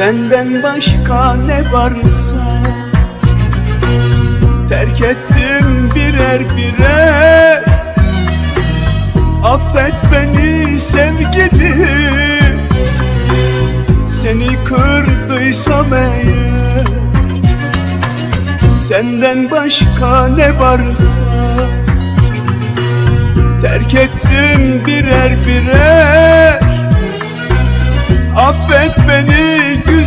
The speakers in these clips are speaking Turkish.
Senden başka ne varsa Terk ettim birer birer Affet beni sevgilim Seni kırdıysam eğer Senden başka ne varsa Terk ettim birer birer Affet beni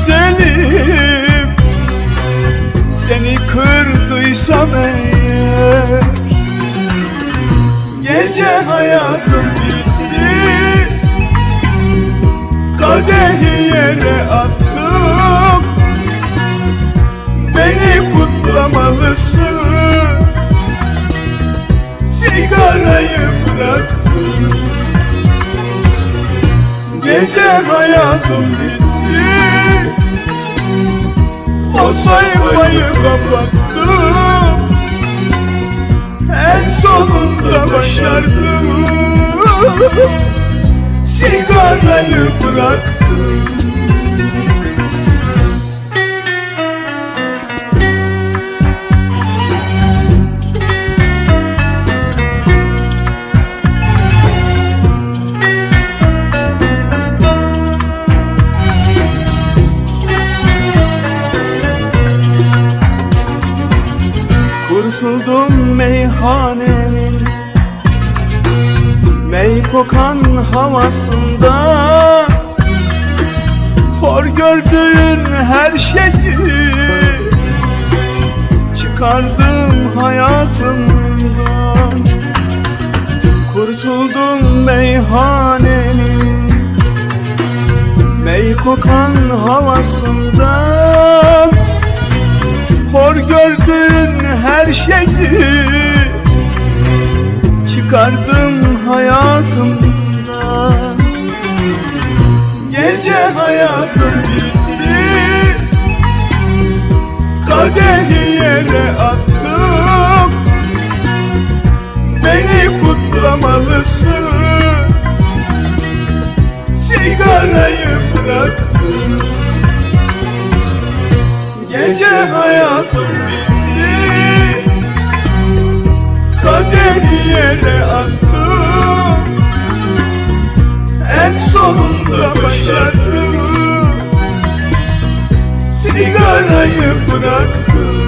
güzelim. Seni kırdıysam eğer Gece hayatım bitti. Kadehi yere attım. Beni kutlamalısın. Sigarayı bıraktım. Gece hayatım bitti O sayfayı kapattım En sonunda başardım. Sigarayı bıraktım Kurtuldum meyhanenin. Mey kokan havasında. Hor gördüğün her şeyi Çıkardım hayatımdan. Kurtuldum meyhanenin. Mey kokan havasından her şeyi Çıkardım hayatımdan Gece hayatım bitti Kadehi yere attım. Beni kutlamalısın Sigarayı bıraktım. Gece hayatım yere attım. En sonunda başardım. Sigarayı bıraktım